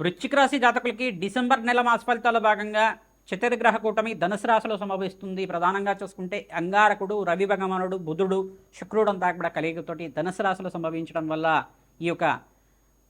వృశ్చిక రాశి జాతకులకి డిసెంబర్ నెల మాస ఫలితాల్లో భాగంగా చతుర్గ్రహ కూటమి ధనుసు రాశిలో సంభవిస్తుంది. ప్రధానంగా చూసుకుంటే అంగారకుడు రవి భగవానుడు బుధుడు శుక్రుడు అంతా కూడా కలిగితోటి ధనుసు రాశిలో సంభవించడం వల్ల ఈ యొక్క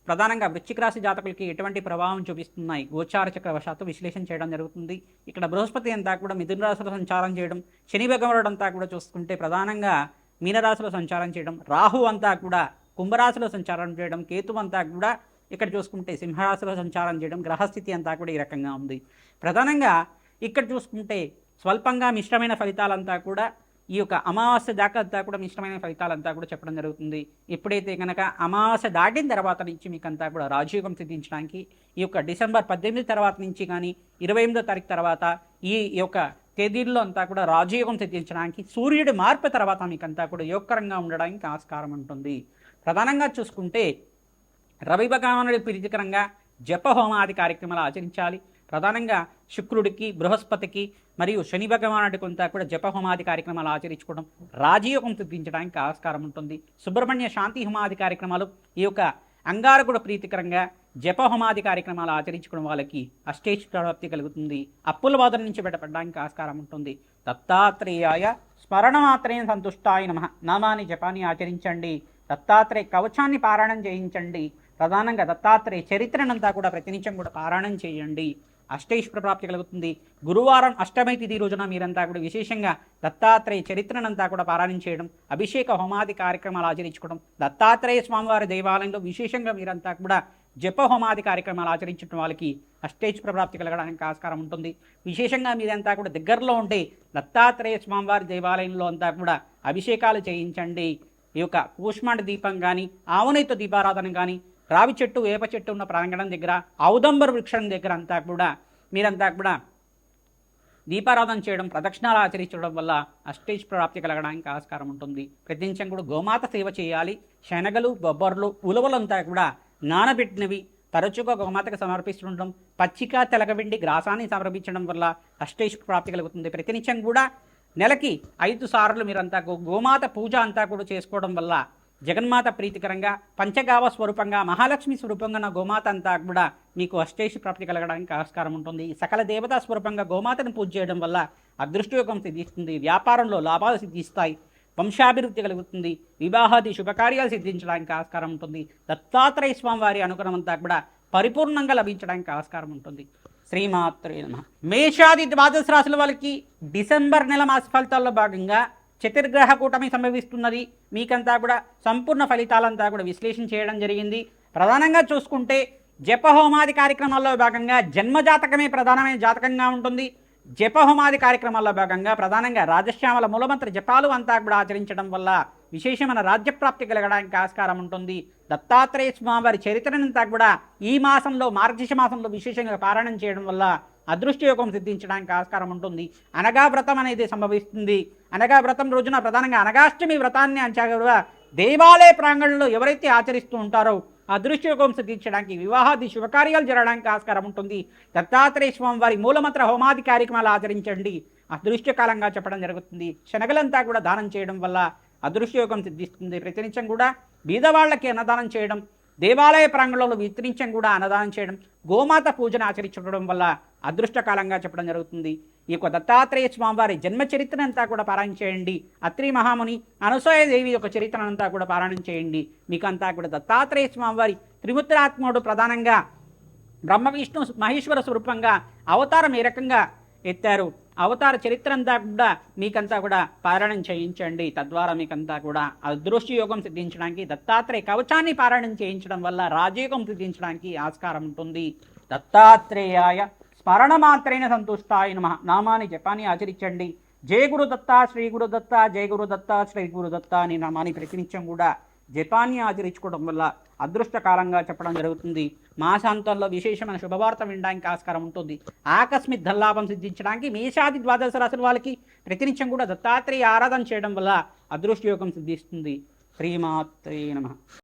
ప్రధానంగా వృశ్చిక రాశి జాతకులకి ఎటువంటి ప్రభావం చూపిస్తున్నాయి? గోచార చక్రవశాత్తు విశ్లేషణ చేయడం జరుగుతుంది. ఇక్కడ బృహస్పతి అంతా కూడా మిథున రాశిలో సంచారం చేయడం శని భగవానుడు అంతా కూడా చూసుకుంటే ప్రధానంగా మీనరాశిలో సంచారం చేయడం రాహు అంతా కూడా కుంభరాశిలో సంచారం చేయడం కేతు అంతా కూడా ఇక్కడ చూసుకుంటే సింహరాశిలో సంచారం చేయడం గ్రహస్థితి అంతా కూడా ఈ రకంగా ఉంది. ప్రధానంగా ఇక్కడ చూసుకుంటే స్వల్పంగా మిశ్రమైన ఫలితాలంతా కూడా ఈ యొక్క అమావాస్య దాకా అంతా కూడా మిశ్రమైన ఫలితాలంతా కూడా చెప్పడం జరుగుతుంది. ఎప్పుడైతే కనుక అమావాస్య దాటిన తర్వాత నుంచి మీకు అంతా కూడా రాజయోగం సిద్ధించడానికి ఈ యొక్క డిసెంబర్ పద్దెనిమిది తర్వాత నుంచి కానీ ఇరవై ఎనిమిదో తారీఖు తర్వాత ఈ యొక్క తేదీల్లో అంతా కూడా రాజయోగం సిద్ధించడానికి సూర్యుడి మార్పు తర్వాత మీకంతా కూడా యోగకరంగా ఉండడానికి ఆస్కారం ఉంటుంది. ప్రధానంగా చూసుకుంటే రవి భగవానుడి ప్రీతికరంగా జపహోమాది కార్యక్రమాలు ఆచరించాలి. ప్రధానంగా శుక్రుడికి బృహస్పతికి మరియు శని భగవానుడి కొంత కూడా జపహోమాది కార్యక్రమాలు ఆచరించుకోవడం రాజయోగం తగ్గించడానికి ఆస్కారం ఉంటుంది. సుబ్రహ్మణ్య శాంతి హోమాది కార్యక్రమాలు ఈ యొక్క అంగారకుడు ప్రీతికరంగా జపహోమాది కార్యక్రమాలు ఆచరించుకోవడం వాళ్ళకి అష్టేష్ ప్రాప్తి కలుగుతుంది. అప్పుల బాధల నుంచి బయటపడడానికి ఆస్కారం ఉంటుంది. దత్తాత్రేయాయ స్మరణ మాత్రమే సంతుష్టాయ నమ. నామాని జపాన్ని ఆచరించండి. దత్తాత్రేయ కవచాన్ని పారాయణం చేయించండి. ప్రధానంగా దత్తాత్రేయ చరిత్రనంతా కూడా ప్రతినిత్యం కూడా పారాయణం చేయండి. అష్టైశ్వర ప్రాప్తి కలుగుతుంది. గురువారం అష్టమి తిథి రోజున మీరంతా కూడా విశేషంగా దత్తాత్రేయ చరిత్రనంతా కూడా పారాయణం చేయడం అభిషేక హోమాది కార్యక్రమాలు ఆచరించుకోవడం దత్తాత్రేయ స్వామివారి దేవాలయంలో విశేషంగా మీరంతా కూడా జప హోమాది కార్యక్రమాలు ఆచరించడం వాళ్ళకి అష్టైశ్వర ప్రాప్తి కలగడానికి ఆస్కారం ఉంటుంది. విశేషంగా మీరంతా కూడా దగ్గరలో ఉండే దత్తాత్రేయ స్వామివారి దేవాలయంలో అంతా కూడా అభిషేకాలు చేయించండి. ఈ యొక్క కూష్మాండ దీపం కానీ ఆవనైత దీపారాధన కానీ రావి చెట్టు వేప చెట్టు ఉన్న ప్రాంగణం దగ్గర ఔదంబర వృక్షం దగ్గర అంతా కూడా మీరంతా కూడా దీపారాధన చేయడం ప్రదక్షిణాలు ఆచరించడం వల్ల అష్టేష్ ప్రాప్తి కలగడానికి ఆస్కారం ఉంటుంది. ప్రతినిత్యం కూడా గోమాత సేవ చేయాలి. శనగలు బొబ్బర్లు ఉలవలంతా కూడా నానబెట్టినవి తరచుగా గోమాతకు సమర్పిస్తుండడం పచ్చిక తెలగబిండి గ్రాసాన్ని సమర్పించడం వల్ల అష్టేష్ ప్రాప్తి కలుగుతుంది. ప్రతినిత్యం కూడా నెలకి ఐదు సార్లు మీరంతా గోమాత పూజ అంతా కూడా చేసుకోవడం వల్ల జగన్మాత ప్రీతికరంగా పంచగావ స్వరూపంగా మహాలక్ష్మి స్వరూపంగా నా గోమాత అంతా కూడా మీకు అష్టేషి ప్రాప్తి కలగడానికి ఆస్కారం ఉంటుంది. సకల దేవతా స్వరూపంగా గోమాతను పూజ చేయడం వల్ల అదృష్టయోగం సిద్ధిస్తుంది వ్యాపారంలో లాభాలు సిద్ధిస్తాయి వంశాభివృద్ధి కలుగుతుంది వివాహాది శుభకార్యాలు సిద్ధించడానికి ఆస్కారం ఉంటుంది. దత్తాత్రేయ స్వామి వారి అనుగ్రహం అంతా కూడా పరిపూర్ణంగా లభించడానికి ఆస్కారం ఉంటుంది. శ్రీమాత్రే నమ. మేషాది ద్వాదశ రాశుల వాళ్ళకి డిసెంబర్ నెల మాస ఫలితాల్లో భాగంగా చతుర్గ్రహ కూటమి సంభవిస్తున్నది. మీకంతా కూడా సంపూర్ణ ఫలితాలంతా కూడా విశ్లేషణ చేయడం జరిగింది. ప్రధానంగా చూసుకుంటే జపహోమాది కార్యక్రమాల్లో భాగంగా జన్మజాతకమే ప్రధానమైన జాతకంగా ఉంటుంది. జపహోమాది కార్యక్రమాల్లో భాగంగా ప్రధానంగా రాజశ్యామల మూలమంత్ర జపాలు అంతా కూడా ఆచరించడం వల్ల విశేషమైన రాజ్యప్రాప్తి కలగడానికి ఆస్కారం ఉంటుంది. దత్తాత్రేయ స్వామివారి చరిత్రనంతా కూడా ఈ మాసంలో మార్గశ మాసంలో విశేషంగా పారాయణం చేయడం వల్ల అదృష్టయోగం సిద్ధించడానికి ఆస్కారం ఉంటుంది. అనగా వ్రతం అనేది సంభవిస్తుంది. అనగా వ్రతం రోజున ప్రధానంగా అనగాష్టమి వ్రతాన్ని అంచగా దేవాలయ ప్రాంగణంలో ఎవరైతే ఆచరిస్తూ ఉంటారో అదృష్టయోగం సిద్ధించడానికి వివాహాది శుభకార్యాలు జరగడానికి ఆస్కారం ఉంటుంది. దత్తాత్రేయ స్వామి వారి మూలమంత్ర హోమాది కార్యక్రమాలు ఆచరించండి. అదృష్టకాలంగా చెప్పడం జరుగుతుంది. శనగలంతా కూడా దానం చేయడం వల్ల అదృష్టయోగం సిద్ధిస్తుంది. ప్రతినిత్యం కూడా బీదవాళ్ళకి అన్నదానం చేయడం దేవాలయ ప్రాంగణంలో విస్తరించం కూడా అన్నదానం చేయడం గోమాత పూజను ఆచరించడం వల్ల అదృష్టకాలంగా చెప్పడం జరుగుతుంది. ఈ యొక్క దత్తాత్రేయ స్వామివారి జన్మ చరిత్రనంతా కూడా పారాయణ చేయండి. అత్రి మహాముని అనసూయదేవి యొక్క చరిత్రనంతా కూడా పారాయణం చేయండి. మీకంతా కూడా దత్తాత్రేయ స్వామివారి త్రిముత్రాత్ముడు ప్రధానంగా బ్రహ్మ విష్ణు మహేశ్వర స్వరూపంగా అవతారం ఏ రకంగా ఎత్తారు? అవతార చరిత్ర అంతా కూడా మీకంతా కూడా పారాయణం చేయించండి. తద్వారా మీకంతా కూడా అదృష్టి యోగం సిద్ధించడానికి దత్తాత్రేయ కవచాన్ని పారాయణం చేయించడం వల్ల రాజయోగం సిద్ధించడానికి ఆస్కారం ఉంటుంది. దత్తాత్రేయాయ స్మరణ మాత్రైన సంతుష్టాయ నమ. నామాన్ని జపాన్ని ఆచరించండి. జయ గురు దత్త శ్రీ గురు దత్త జయ గురు దత్త శ్రీ గురు దత్త అని నామాని ప్రతినిత్యం కూడా జపాన్ని ఆచరించుకోవడం వల్ల అదృష్టకాలంగా చెప్పడం జరుగుతుంది. మాసాంతంలో విశేషమైన శుభవార్త వినడానికి ఆస్కారం ఉంటుంది. ఆకస్మిక ధల్లాభం సిద్ధించడానికి మేషాది ద్వాదశ రాశుల వాళ్ళకి ప్రతినిత్యం కూడా దత్తాత్రేయ ఆరాధన చేయడం వల్ల అదృష్టయోగం సిద్ధిస్తుంది. శ్రీమాత్రే నమ.